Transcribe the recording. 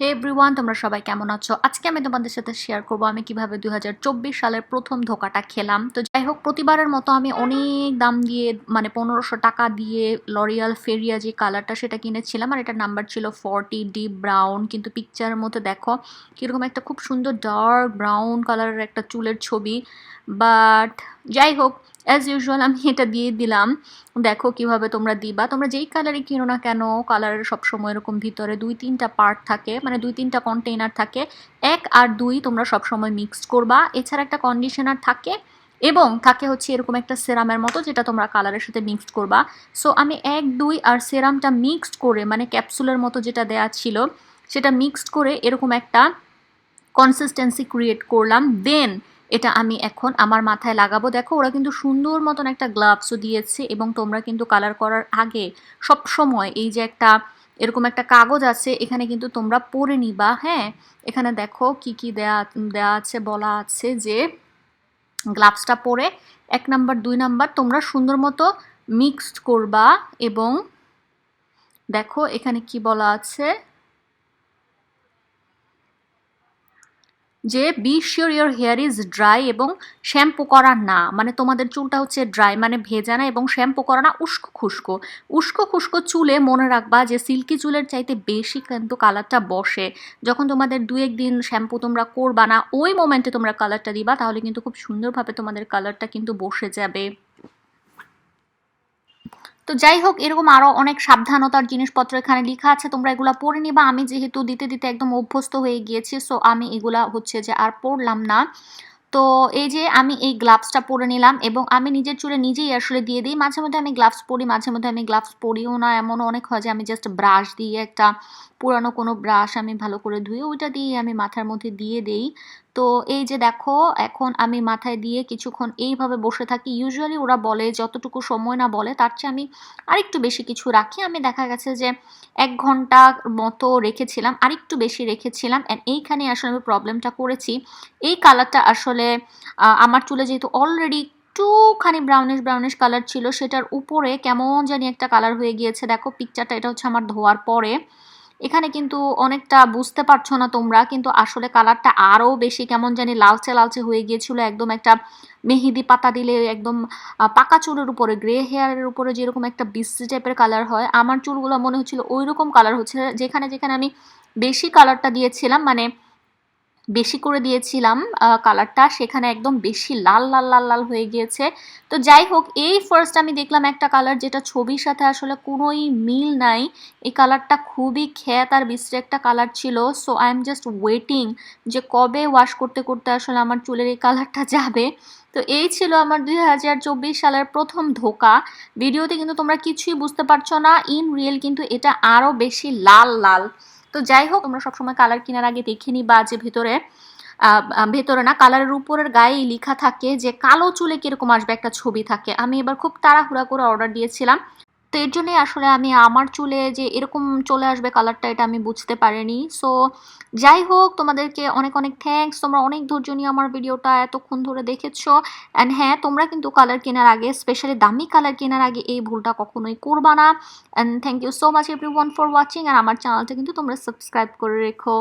হে everyone তোমরা সবাই কেমন আছো? আজকে আমি তোমাদের সাথে শেয়ার করব আমি কীভাবে দুই সালের প্রথম ধোকাটা খেলাম। তো যাই হোক, প্রতিবারের মতো আমি অনেক দাম দিয়ে মানে পনেরোশো টাকা দিয়ে লরিয়াল ফেরিয়া যে কালারটা সেটা কিনেছিলাম আর এটার নাম্বার ছিল ফর্টি ডিপ ব্রাউন কিন্তু পিকচারের মধ্যে দেখো, কীরকম একটা খুব সুন্দর ডার্ক ব্রাউন কালারের একটা চুলের ছবি। বাট যাই হোক অ্যাজ ইউজুয়াল আমি এটা দিয়ে দিলাম। দেখো কীভাবে তোমরা দিবা। তোমরা যেই কালারই কিনো না কেন কালারের সবসময় এরকম ভিতরে দুই, তিনটা পার্ট থাকে মানে দুই, তিনটা কন্টেইনার থাকে। এক আর দুই তোমরা সবসময় মিক্সড করবা। এছাড়া একটা কন্ডিশনার থাকে এবং থাকে হচ্ছে এরকম একটা সেরামের মতো যেটা তোমরা কালারের সাথে মিক্সড করবা। সো আমি এক, দুই আর সেরামটা মিক্সড করে মানে ক্যাপসুলের মতো যেটা দেয়া ছিল, সেটা মিক্সড করে এরকম একটা কনসিস্টেন্সি ক্রিয়েট করলাম। দেন এটা আমি এখন আমার মাথায় লাগাবো। দেখো, ওরা কিন্তু সুন্দর মতন একটা গ্লাভসও দিয়েছে এবং তোমরা কিন্তু কালার করার আগে সব সময় এই যে একটা এরকম একটা কাগজ আছে, এখানে কিন্তু তোমরা পরে নিবা। হ্যাঁ এখানে দেখো কি কি দেয়া দেয়া আছে, বলা আছে যে গ্লাভসটা পরে এক নাম্বার দুই নাম্বার তোমরা সুন্দর মতো মিক্সড করবা এবং দেখো এখানে কি বলা আছে? যে be sure your hair is dry এবং শ্যাম্পু করা না। মানে তোমাদের চুলটা হচ্ছে ড্রাই মানে ভেজা না এবং শ্যাম্পু করা না, উস্কো খুস্কো। উস্কো খুস্কো চুলে মনে রাখবা যে সিল্কি চুলের চাইতে বেশি কিন্তু কালারটা বসে। যখন তোমাদের দু এক দিন শ্যাম্পু তোমরা করবা না, ওই মোমেন্টে তোমরা কালারটা দিবা, তাহলে কিন্তু খুব সুন্দরভাবে তোমাদের কালারটা কিন্তু বসে যাবে। তো যাই হোক এরকম আরও অনেক সাবধানতার জিনিসপত্র এখানে লেখা আছে। তোমরা এগুলো পড়ে নিবা। আমি যেহেতু দিতে দিতে একদম অভ্যস্ত হয়ে গিয়েছি সো আমি এগুলা হচ্ছে যে আর পড়লাম না। তো এই যে আমি এই গ্লাভসটা পরে নিলাম এবং আমি নিজের চুলে নিজেই আসলে দিয়ে দিই। মাঝে মধ্যে আমি গ্লাভস পরি, মাঝে মধ্যে আমি গ্লাভস পরিও না। এমনও অনেক হয় যে আমি জাস্ট ব্রাশ দিয়ে একটা পুরানো কোনো ব্রাশ আমি ভালো করে ধুয়ে ওইটা দিয়ে আমি মাথার মধ্যে দিয়ে দেই। তো এই যে দেখো, এখন আমি মাথায় দিয়ে কিছুক্ষণ এইভাবে বসে থাকি। ইউজুয়ালি ওরা বলে, যতটুকু সময় না বলে, তার চেয়ে আমি আরেকটু বেশি কিছু রাখি। আমি দেখা গেছে যে এক ঘণ্টা মতো রেখেছিলাম, আরেকটু বেশি রেখেছিলাম অ্যান্ড এইখানে আসলে আমি প্রবলেমটা করেছি। এই কালারটা আসলে আমার চুলে যেহেতু অলরেডি একটুখানি ব্রাউনিশ ব্রাউনিশ কালার ছিল, সেটার উপরে কেমন জানি একটা কালার হয়ে গিয়েছে। দেখো পিকচারটা এটা হচ্ছে আমার ধোয়ার পরে। এখানে কিন্তু অনেকটা বুঝতে পারছ না তোমরা, কিন্তু আসলে কালারটা আরও বেশি কেমন জানি লালচে লালচে হয়ে গিয়েছিল, একদম একটা মেহেদি পাতা দিলে একদম পাকা চুলের উপরে গ্রে হেয়ারের উপরে যেরকম একটা বিশ্রী টাইপের কালার হয়, আমার চুলগুলো মনে হচ্ছিল ওই রকম কালার হচ্ছে, যেখানে যেখানে আমি বেশি কালারটা দিয়েছিলাম মানে বেশি করে দিয়েছিলাম কালারটা সেখানে একদম বেশি লাল লাল লাল লাল হয়ে গিয়েছে। তো যাই হোক, এই ফার্স্ট আমি দেখলাম একটা কালার যেটা ছবির সাথে আসলে কোনোই মিল নাই। এই কালারটা খুবই খ্যাত আর বিশ্রী একটা কালার ছিল। So I am just waiting যে কবে ওয়াশ করতে করতে আসলে আমার চুলের এই কালারটা যাবে। তো এই ছিল আমার দুই হাজার চব্বিশ সালের প্রথম ধোকা। ভিডিওতে কিন্তু তোমরা কিছুই বুঝতে পারছ না। ইন রিয়েল কিন্তু এটা আরও বেশি লাল লাল। তো যাই হোক, আমরা সবসময় কালার কেনার আগে দেখে নিই বা যে ভেতরে ভেতরে না কালারের উপরের গায়েই লেখা থাকে যে কালো চুলে কীরকম আসবে একটা ছবি থাকে। আমি এবার খুব তাড়াহুড়া করে অর্ডার দিয়েছিলাম। তো এর জন্যই আসলে আমি আমার চুলে যে এরকম চলে আসবে কালারটা এটা আমি বুঝতে পারিনি। সো যাই হোক, তোমাদেরকে অনেক অনেক থ্যাংকস তোমরা অনেক ধৈর্য নিয়ে আমার ভিডিওটা এতক্ষণ ধরে দেখেছ। অ্যান্ড হ্যাঁ তোমরা কিন্তু কালার কেনার আগে স্পেশালি দামি কালার কেনার আগে এই ভুলটা কখনোই করবা না। And thank you so much everyone for watching আর আমার চ্যানেলটা কিন্তু তোমরা সাবস্ক্রাইব করে রেখো।